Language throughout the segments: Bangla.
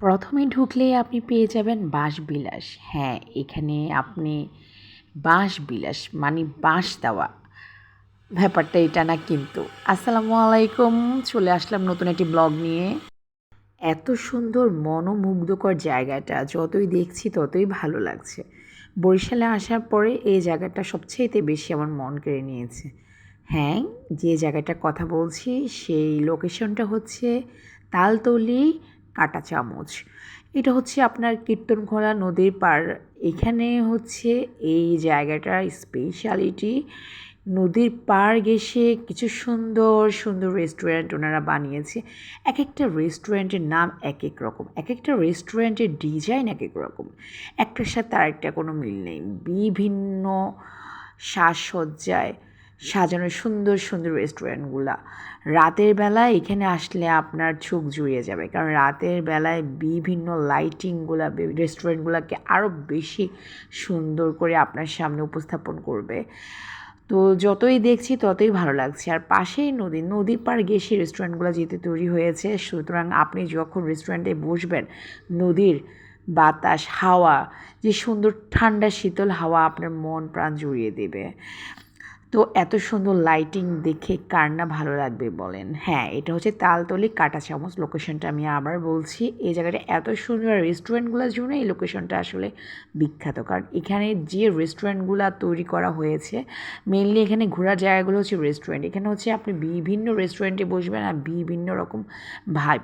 প্রথমে ঢুকলেই আপনি পেয়ে যাবেন বাঁশবিলাস। হ্যাঁ এখানে আপনি বাঁশবিলাস মানে বাঁশ দেওয়া। ব্যাপারটা এটা না কিন্তু। আসসালামু আলাইকুম, চলে আসলাম নতুন একটি ব্লগ নিয়ে। এত সুন্দর, মনোমুগ্ধকর জায়গাটা, যতই দেখছি ততই ভালো লাগছে। বরিশালে আসার পরে এই জায়গাটা সবচেয়েতে বেশি আমার মন কেড়ে নিয়েছে। হ্যাঁ যে জায়গাটার কথা বলছি, সেই লোকেশনটা হচ্ছে তালতলি কাটা চামচ। এটা হচ্ছে আপনার কীর্তনখোলা নদীর পার এখানে হচ্ছে এই জায়গাটার স্পেশালিটি নদীর পার ঘেসে কিছু সুন্দর সুন্দর রেস্টুরেন্ট ওনারা বানিয়েছে। এক একটা রেস্টুরেন্টের নাম এক এক রকম। এক একটা রেস্টুরেন্টের ডিজাইন এক এক রকম। একটার সাথে আরেকটা কোনো মিল নেই। বিভিন্ন সাজসজ্জায় সাজানো সুন্দর সুন্দর রেস্টুরেন্টগুলা রাতের বেলায় এখানে আসলে আপনার চোখ জুড়িয়ে যাবে। কারণ রাতের বেলায় বিভিন্ন লাইটিংগুলা রেস্টুরেন্টগুলোকে আরও বেশি সুন্দর করে আপনার সামনে উপস্থাপন করবে। তো যতই দেখছি ততই ভালো লাগছে। আর পাশেই নদী নদীর পার গিয়ে সেই রেস্টুরেন্টগুলো যেতে তৈরি হয়েছে। সুতরাং আপনি যখন রেস্টুরেন্টে বসবেন, নদীর বাতাস, হাওয়া, যে সুন্দর ঠান্ডা শীতল হাওয়া আপনার মন, প্রাণ জুড়িয়ে দেবে। তো এত সুন্দর লাইটিং দেখে কার না ভালো লাগবে বলেন। হ্যাঁ এটা হচ্ছে তালতলি কাটা চামচ লোকেশনটা আমি আবার বলছি। এই জায়গাটা এত সুন্দর রেস্টুরেন্টগুলোর জন্য এই লোকেশনটা আসলে বিখ্যাত। কারণ এখানে যে রেস্টুরেন্টগুলো তৈরি করা হয়েছে মেনলি এখানে ঘোরার জায়গাগুলো হচ্ছে রেস্টুরেন্ট এখানে হচ্ছে আপনি বিভিন্ন রেস্টুরেন্টে বসবেন আর বিভিন্ন রকম ভাইব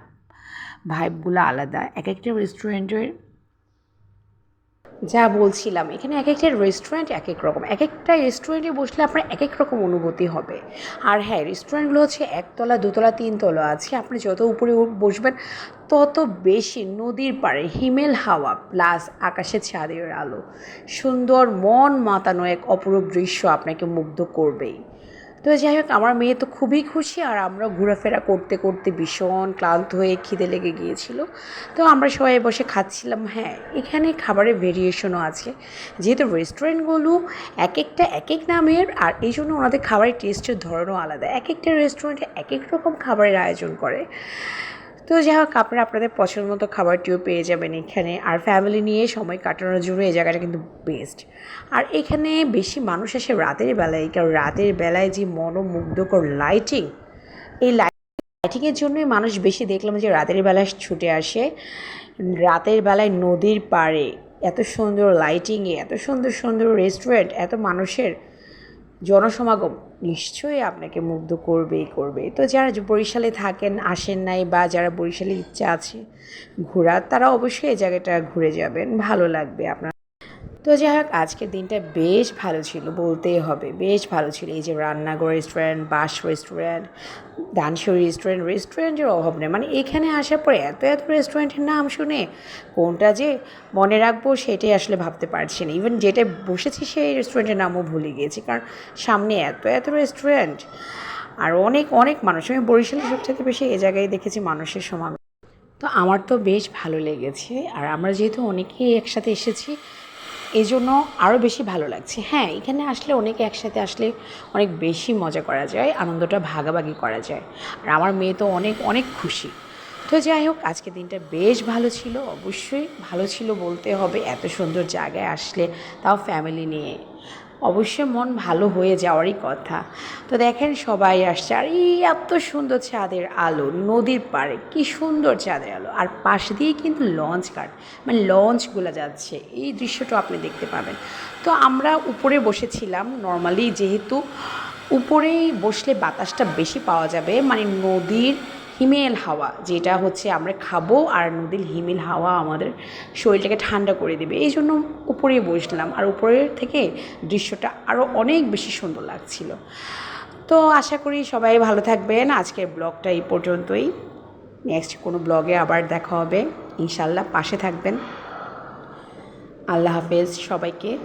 ভাইবগুলো আলাদা। এক একটা রেস্টুরেন্টের যা বলছিলাম, এখানে এক একটা রেস্টুরেন্ট এক এক রকম। এক একটা রেস্টুরেন্টে বসলে আপনার এক এক রকম অনুভূতি হবে। আর হ্যাঁ রেস্টুরেন্টগুলো হচ্ছে একতলা, দুতলা, তিনতলা আছে। আপনি যত উপরে বসবেন, তত বেশি নদীর পাড়ে হিমেল হাওয়া প্লাস আকাশে ছাদের আলো। সুন্দর মন মাতানো এক অপরূপ দৃশ্য আপনাকে মুগ্ধ করবেই। তো যাই হোক, আমার মেয়ে তো খুবই খুশি আর আমরা ঘোরাফেরা করতে করতে ভীষণ ক্লান্ত হয়ে খিদে লেগে গিয়েছিল। তো আমরা সবাই বসে খাচ্ছিলাম। হ্যাঁ এখানে খাবারের ভেরিয়েশনও আছে। যেহেতু রেস্টুরেন্টগুলো এক একটা এক এক নামের আর এই জন্য ওনাদের খাবারের টেস্টের ধরনও আলাদা। এক একটা রেস্টুরেন্টে এক এক রকম খাবারের আয়োজন করে। তো যাই হোক আপনারা আপনাদের পছন্দ মতো খাবারটিও পেয়ে যাবেন এখানে। আর ফ্যামিলি নিয়ে সময় কাটানোর জন্য এই জায়গাটা কিন্তু বেস্ট আর এখানে বেশি মানুষ আসে রাতের বেলায়, কারণ রাতের বেলায় যে মনোমুগ্ধকর লাইটিং এই লাইটিংয়ের জন্যই মানুষ বেশি দেখলাম যে রাতের বেলায় ছুটে আসে। রাতের বেলায় নদীর পাড়ে, এত সুন্দর লাইটিংয়ে এত সুন্দর সুন্দর রেস্টুরেন্ট এত মানুষের জনসমাগম নিশ্চয়ই আপনাকে মুগ্ধ করবেই করবে। তো যারা বরিশালে থাকেন, আসেন নাই বা যারা বরিশালে ইচ্ছা আছে, ঘোরার, তারা অবশ্যই এই জায়গাটা ঘুরে যাবেন। ভালো লাগবে আপনার তো যাই হোক, আজকের দিনটা বেশ ভালো ছিল বলতেই হবে। বেশ ভালো ছিল। এই যে রান্নাঘর রেস্টুরেন্ট বাস রেস্টুরেন্ট দানসরি রেস্টুরেন্ট রেস্টুরেন্টের অভাব নেই। মানে এখানে আসার পরে এত এত রেস্টুরেন্টের নাম শুনে কোনটা যে মনে রাখব সেটাই আসলে ভাবতে পারছি না। ইভেন যেটা বসেছি সেই রেস্টুরেন্টের নামও ভুলে গিয়েছি, কারণ সামনে এত এত রেস্টুরেন্ট আর অনেক অনেক মানুষ। আমি বরিশালে সবথেকে বেশি এ জায়গায় দেখেছি মানুষের সমাগম। তো আমার তো বেশ ভালো লেগেছে, আর আমরা যেহেতু অনেকেই একসাথে এসেছি এই জন্য আরও বেশি ভালো লাগছে। হ্যাঁ এখানে আসলে অনেকে একসাথে আসলে অনেক বেশি মজা করা যায়, আনন্দটা ভাগাভাগি করা যায়। আর আমার মেয়ে তো অনেক অনেক খুশি। তো যাই হোক আজকে দিনটা বেশ ভালো ছিল। অবশ্যই ভালো ছিল বলতে হবে, এত সুন্দর জায়গায় আসলে তাও ফ্যামিলি নিয়ে। অবশ্যই মন ভালো হয়ে যাওয়ারই কথা। তো দেখেন সবাই আসছে, আর এই এত সুন্দর চাঁদের আলো, নদীর পাড়ে, কি সুন্দর চাঁদের আলো। আর পাশ দিয়ে কিন্তু লঞ্চ কাট মানে লঞ্চগুলো যাচ্ছে, এই দৃশ্যটা আপনি দেখতে পাবেন। তো আমরা উপরে বসেছিলাম নর্মালি যেহেতু উপরেই বসলে বাতাসটা বেশি পাওয়া যাবে মানে নদীর হিমেল হাওয়া, যেটা হচ্ছে আমরা খাব আর নদীর হিমেল হাওয়া আমাদের শরীরটাকে ঠান্ডা করে দেবে। এই জন্য উপরে বসলাম আর উপরের থেকে দৃশ্যটা আরও অনেক বেশি সুন্দর লাগছিল। তো আশা করি সবাই ভালো থাকবেন। আজকের ব্লগটা এই পর্যন্তই। নেক্সট কোনো ব্লগে আবার দেখা হবে। ইনশাল্লাহ পাশে থাকবেন। আল্লাহ হাফেজ সবাইকে।